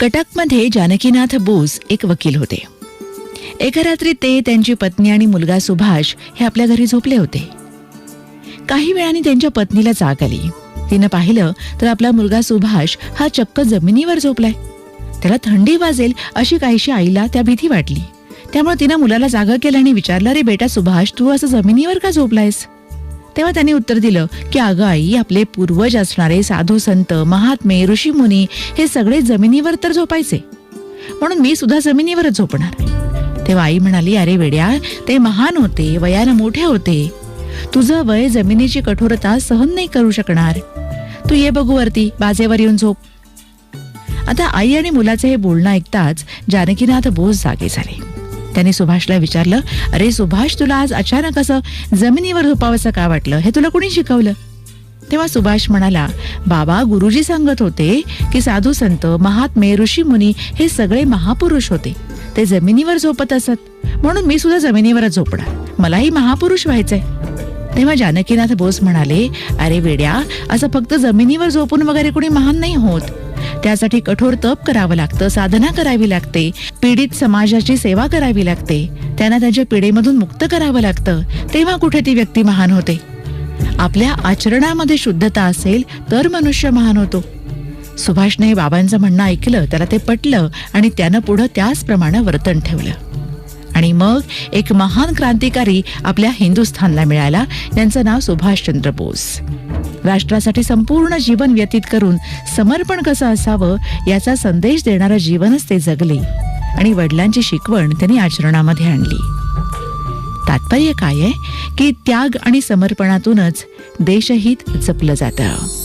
कटकमध्ये जानकीनाथ बोस एक वकील होते. एका रात्री ते त्यांची पत्नी आणि मुलगा सुभाष हे आपल्या घरी झोपले होते. काही वेळाने त्यांच्या पत्नीला जाग आली. तिनं पाहिलं तर आपला मुलगा सुभाष हा चक्क जमिनीवर झोपलाय. त्याला थंडी वाजेल अशी काहीशी आईला त्या भीती वाटली. त्यामुळे तिनं मुलाला जागा केलं आणि विचारलं रे बेटा सुभाष तू असं जमिनीवर का झोपलायस? तेव्हा त्यांनी उत्तर दिलं की अगं आई आपले पूर्वज असणारे साधू संत महात्मे ऋषीमुनी हे सगळे जमिनीवर तर झोपायचे. म्हणून मी सुद्धा जमिनीवरच झोपणार. तेव्हा आई म्हणाली अरे वेड्या ते महान होते वयानं मोठे होते. तुझं वय जमिनीची कठोरता सहन नाही करू शकणार. तू ये बघू वरती बाजेवर येऊन झोप. आता आई आणि मुलाचे हे बोलणं ऐकताच जानकीनाथ बोस जागे झाले. त्यांनी सुभाषला विचारलं अरे सुभाष तुला आज अचानक असं जमिनीवर झोपावंसं का वाटलं? हे तुला कोणी शिकवलं? तेव्हा सुभाष म्हणाला बाबा गुरुजी सांगत होते की साधू संत महात्मे ऋषीमुनी हे सगळे महापुरुष होते. ते जमिनीवर झोपत असत. म्हणून मी सुद्धा जमिनीवरच झोपणार. मलाही महापुरुष व्हायचंय. तेव्हा जानकीनाथ बोस म्हणाले अरे वेड्या असं फक्त जमिनीवर झोपून वगैरे कोणी महान नाही होत. त्यासाठी कठोर तप करावं लागतं साधना करावी लागते पीडित समाजाची सेवा करावी लागते त्यांना त्यांच्या पिढेमधून मुक्त करावं लागतं तेव्हा कुठे ती व्यक्ती महान होते? आपल्या आचरणामध्ये शुद्धता असेल तर मनुष्य महान होतो. सुभाषने बाबांचं म्हणणं ऐकलं त्याला ते पटलं आणि त्यानं पुढं त्याचप्रमाणे वर्तन ठेवलं. आणि मग एक महान क्रांतिकारी आपल्या हिंदुस्थानला मिळाला त्यांचं नाव सुभाषचंद्र बोस. राष्ट्रासाठी संपूर्ण जीवन व्यतीत करून समर्पण कसं असावं याचा संदेश देणारं जीवनच ते जगले. आणि वडिलांची शिकवण त्यांनी आचरणामध्ये आणली. तात्पर्य काय आहे? की त्याग आणि समर्पणातूनच देशहित जपलं जातं.